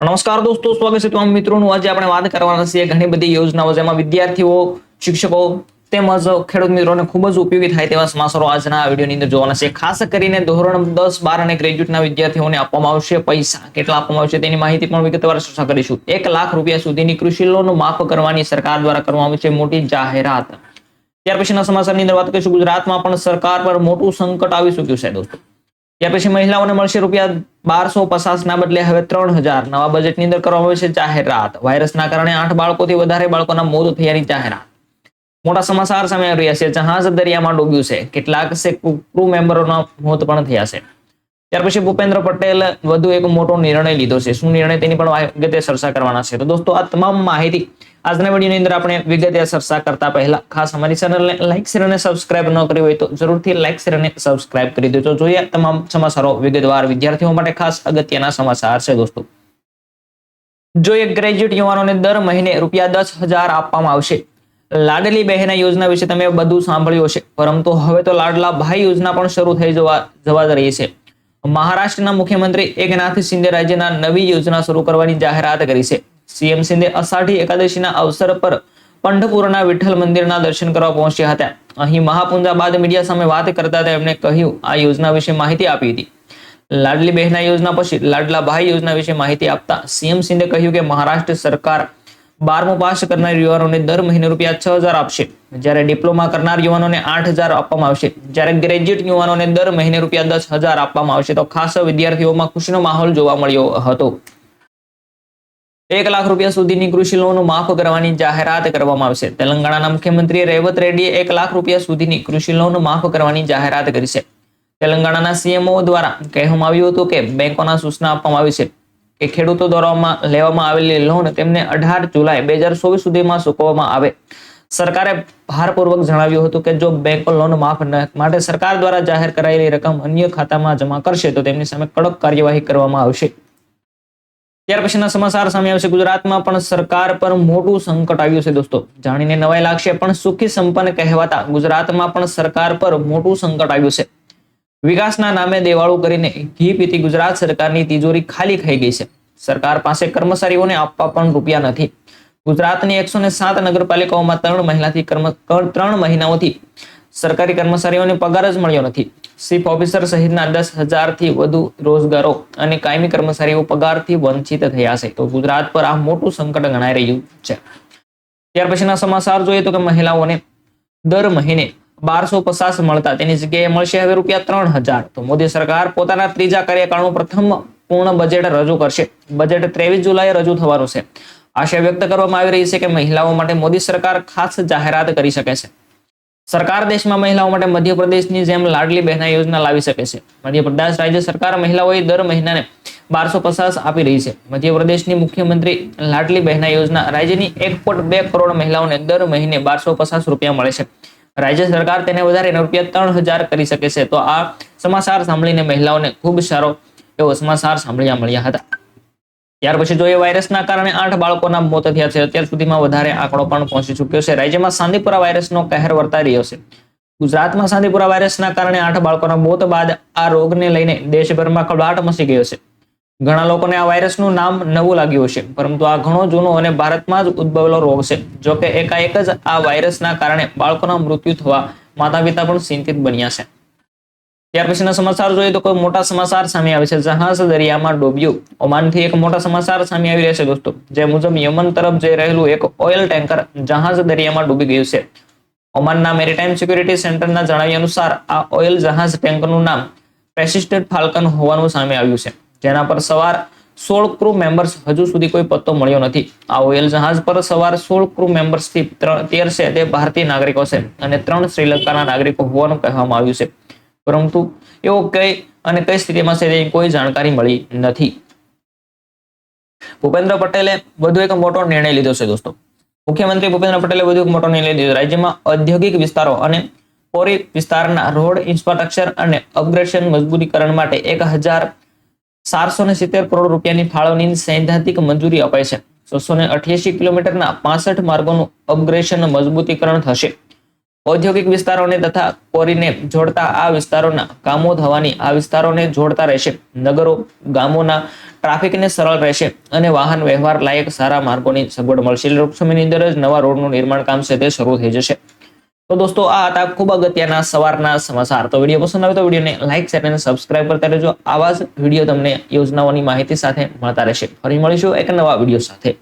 નમસ્કાર દોસ્તો, સ્વાગત છે તમામ મિત્રોનું. આજે આપણે વાત કરવાના છીએ ઘણી બધી યોજનાઓ, જેમાં વિદ્યાર્થીઓ, શિક્ષકો તેમજ ખેડૂત મિત્રોને ખૂબ જ ઉપયોગી થાય તેવા સમાચારો આજના વિડીયોની અંદર જોવાના છે. ખાસ કરીને ધોરણ દસ, બાર અને ગ્રેજ્યુએટના વિદ્યાર્થીઓને આપવામાં આવશે પૈસા. કેટલા આપવામાં આવશે તેની માહિતી પણ વિગતવાર ચર્ચા કરીશું. એક લાખ રૂપિયા સુધીની કૃષિ લોન માફ કરવાની સરકાર દ્વારા કરવામાં આવી છે મોટી જાહેરાત. ત્યાર પછીના સમાચારની અંદર વાત કરીશું. ગુજરાતમાં પણ સરકાર પર મોટું સંકટ આવી ચૂક્યું છે દોસ્તો. ત્યાર પછી મહિલાઓને મળશે રૂપિયા બારસો પચાસના બદલે હવે ત્રણ હજાર. નવા બજેટની અંદર કરવામાં આવી છે જાહેરાત. વાયરસના કારણે આઠ બાળકોથી વધારે બાળકોના મોત થયાની જાહેરાત. મોટા સમાચાર સામે આવી રહ્યા છે. જહાજ દરિયામાં ડૂબ્યું છે. કેટલાક ક્રૂ મેમ્બરોના મોત પણ થયા છે. ત્યાર પછી ભૂપેન્દ્ર પટેલ વધુ એક મોટો નિર્ણય લીધો છે. શું નિર્ણય? તેની પણ વિગતે ચર્ચા કરવાના છે. તો દોસ્તો, આ તમામ માહિતી આજના વિડીયોની અંદર આપણે વિગતે ચર્ચા કરતા પહેલા ખાસ અમારી ચેનલને લાઈક શેર અને સબસ્ક્રાઇબ ન કરી હોય તો જરૂરથી લાઈક શેર અને સબસ્ક્રાઇબ કરી દેજો. જોઈએ તમામ સમાચારો વિગતવાર વિદ્યાર્થીઓ માટે ખાસ અગત્યના સમાચાર છે દોસ્તો. જોઈએ ગ્રેજ્યુએટ યુવાનોને દર મહિને રૂપિયા દસ હજાર આપવામાં આવશે. લાડલી બહેના યોજના વિશે તમે બધું સાંભળ્યું હશે. પરંતુ હવે તો લાડલા ભાઈ યોજના પણ શરૂ થઈ જવા જવા રહી છે. મહારાષ્ટ્રના મુખ્યમંત્રી એકનાથ શિંદે રાજ્યના નવી યોજના શરૂ કરવાની જાહેરાત કરી છે. સીએમ શિંદે અષાઢી એકાદશીના અવસર પર પંઢપુરના વિઠ્ઠલ મંદિરના દર્શન કરવા પહોંચ્યા હતા. અહીં મહાપૂંજા બાદ મીડિયા સામે વાત કરતા તેમણે કહ્યું, આ યોજના વિશે માહિતી આપી હતી. લાડલી બહેના યોજના પછી લાડલા ભાઈ યોજના વિશે માહિતી આપતા સીએમ શિંદે કહ્યું કે, મહારાષ્ટ્ર સરકાર બારમું પાસ કરનાર યુવાનોને દર મહિને રૂપિયા છ હજાર આપશે. જ્યારે ડિપ્લોમા કરનાર યુવાનોને આઠ હજાર આપવામાં આવશે. જ્યારે ગ્રેજ્યુએટ યુવાનોને દર મહિને રૂપિયા દસ હજાર આપવામાં આવશે. તો ખાસ વિદ્યાર્થીઓમાં ખુશીનો માહોલ જોવા મળ્યો હતો. એક લાખ રૂપિયા સુધીની કૃષિ લોન માફ કરવાની જાહેરાત કરવામાં આવશે. તેલંગાણાના મુખ્યમંત્રી રેવત રેડ્ડીએ એક લાખ રૂપિયા સુધીની કૃષિ લોન માફ કરવાની જાહેરાત કરી છે. તેલંગાણાના સીએમઓ દ્વારા કહેવામાં આવ્યું હતું કે બેંકોના સૂચના આપવામાં આવી છે. કે ખેડૂતો દ્વારા લેવામાં આવેલી લોન તેમને અઢાર જુલાઈ બે હજાર ચોવીસ સુધીમાં ચૂકવવામાં આવે. સરકારે ભારપૂર્વક જણાવ્યું હતું કે જો બેંકો લોન માફ માટે સરકાર દ્વારા જાહેર કરાયેલી રકમ અન્ય ખાતામાં જમા કરશે તો તેમની સામે કડક કાર્યવાહી કરવામાં આવશે. ત્યાર પછીના સમાચાર સામે આવશે. ગુજરાતમાં પણ સરકાર પર મોટું સંકટ આવ્યું છે દોસ્તો. જાણીને નવાઈ લાગશે પણ સુખી સંપન્ન કહેવાતા ગુજરાતમાં પણ સરકાર પર મોટું સંકટ આવ્યું છે. વિકાસના નામે દેવાળું કરીને ઘી પીતી ગુજરાત સરકારની તિજોરી ખાલી થઈ ગઈ છે. સરકાર પાસે કર્મચારીઓને આપવા પણ રૂપિયા નથી. ગુજરાતની એકસો ને સાત નગરપાલિકાઓમાં ત્રણ કર્મ ત્રણ મહિનાઓથી સરકારી કર્મચારીઓને પગાર જ મળ્યો નથી. ચીફ ઓફિસર સહિતના દસ હજારથી વધુ રોજગારો અને કાયમી કર્મચારીઓ પગારથી વંચિત થયા છે. તો ગુજરાત પર આ મોટું સંકટ ગણાઈ રહ્યું છે. ત્યાર પછીના સમાચાર જોઈએ તો કે મહિલાઓને દર મહિને બારસો પચાસ મળતા. તેની જગ્યાએ મળશે હવે રૂપિયા ત્રણ હજાર. તો મોદી સરકાર પોતાના ત્રીજા કાર્યકાળનું પ્રથમ પૂર્ણ બજેટ રજૂ કરશે. બજેટ ત્રેવીસ જુલાઈએ રજૂ થવાનું છે. આશા વ્યક્ત કરવામાં આવી રહી છે કે મહિલાઓ માટે મોદી સરકાર ખાસ જાહેરાત કરી શકે છે. સરકાર દેશમાં મહિલાઓ માટે મધ્યપ્રદેશની જેમ લાડલી બહેના યોજના લાવી શકે છે. મધ્યપ્રદેશ રાજ્ય સરકાર મહિલાઓએ દર મહિનાને બારસો પચાસ આપી રહી છે. મધ્યપ્રદેશની મુખ્યમંત્રી લાડલી બહેના યોજના રાજ્યની એક પોઈન્ટ બે કરોડ મહિલાઓને દર મહિને બારસો પચાસ રૂપિયા મળે છે. રાજ્ય સરકાર તેને વધારીને રૂપિયા ત્રણ હજાર કરી શકે છે. તો આ સમાચાર સાંભળીને મહિલાઓને ખૂબ સારો એવો સમાચાર સાંભળ્યા મળ્યા હતા. ત્યાર પછી જોઈએ વાયરસના કારણે આઠ બાળકોના મોત થયા છે, અત્યાર સુધીમાં વધારે આંકડો પણ પહોંચી ચુક્યો છે. રાજ્યમાં સાંદીપુરા વાયરસનો કહેર વર્તાઈ રહ્યો છે. ગુજરાતમાં સાંદીપુરા વાયરસના કારણે આઠ બાળકોના મોત બાદ આ રોગને લઈને દેશભરમાં કળાટ મચી ગયો છે. ઘણા લોકોને આ વાયરસનું નામ નવું લાગ્યું હશે, પરંતુ આ ઘણો જૂનો અને ભારતમાં જ ઉદ્ભવેલો રોગ છે. જો કે એકાએક જ આ વાયરસના કારણે બાળકોના મૃત્યુ થવા માતા પિતા પણ ચિંતિત બન્યા છે. ત્યાર પછીના સમાચાર જોઈએ તો કોઈ મોટા સમાચાર સામે આવે છે. જહાજ દરિયામાં ડૂબ્યું. ઓમાનથી એક મોટા સમાચાર સામે આવી રહ્યા છે દોસ્તો. જે મુજબ યમન તરફ જઈ રહેલું એક ઓઇલ ટેન્કર જહાજ દરિયામાં ડૂબી ગયું છે. ઓમાનના મેરીટાઈમ સિક્યુરિટી સેન્ટરના જણાવ્યા અનુસાર આ ઓઇલ જહાજ ટેન્કરનું નામ પેસિસ્ટેડ ફાલ્કન હોવાનું સામે આવ્યું છે. જેના પર સવાર સોળ ક્રૂ મેમ્બર્સ હજુ સુધી કોઈ પત્તો મળ્યો નથી. આ ઓઇલ જહાજ પર સવાર સોળ ક્રૂ મેમ્બર્સથી તેર છે તે ભારતીય નાગરિકો છે અને ત્રણ શ્રીલંકાના નાગરિકો હોવાનું કહેવામાં આવ્યું છે. પરંતુ એવો કઈ અને કઈ સ્થિતિમાં છે તેની કોઈ જાણકારી મળી નથી. ભૂપેન્દ્ર પટેલે વધુ એક મોટો નિર્ણય લીધો છે દોસ્તો. મુખ્યમંત્રી ભૂપેન્દ્ર પટેલે વધુ એક મોટો નિર્ણય લીધો. રાજ્યમાં ઔદ્યોગિક વિસ્તારો અને પોરી વિસ્તારના રોડ ઇન્ફ્રાસ્ટ્રક્ચર અને અપગ્રેડેશન મજબૂતીકરણ માટે એક હજાર ચારસો ને સિત્તેર કરોડ રૂપિયાની ફાળવણીની સૈદ્ધાંતિક મંજૂરી અપાઈ છે. છસો ને અઠ્યાસી કિલોમીટરના પાસઠ માર્ગોનું અપગ્રેશન મજબૂતીકરણ થશે. ઔદ્યોગિક વિસ્તારોને તથા કોરીને જોડતા આ વિસ્તારોના કામો થવાની આ વિસ્તારોને જોડતા રહેશે. નગરો, ગામોના ટ્રાફિકને સરળ રહેશે અને વાહન વ્યવહાર લાયક સારા માર્ગોની સગવડ મળશે. ટૂંક અંદર જ નવા રોડનું નિર્માણ કામ છે તે શરૂ થઈ જશે. તો દોસ્તો, આ હતા ખૂબ અગત્યના સવારના સમાચાર. તો વીડિયો પસંદ આવે તો વિડીયોને લાઈક, શેર અને સબસ્ક્રાઇબ કરતા રહેજો. આવા જ વીડિયો તમને યોજનાઓની માહિતી સાથે મળતા રહેશે. ફરી મળીશું એક નવા વીડિયો સાથે.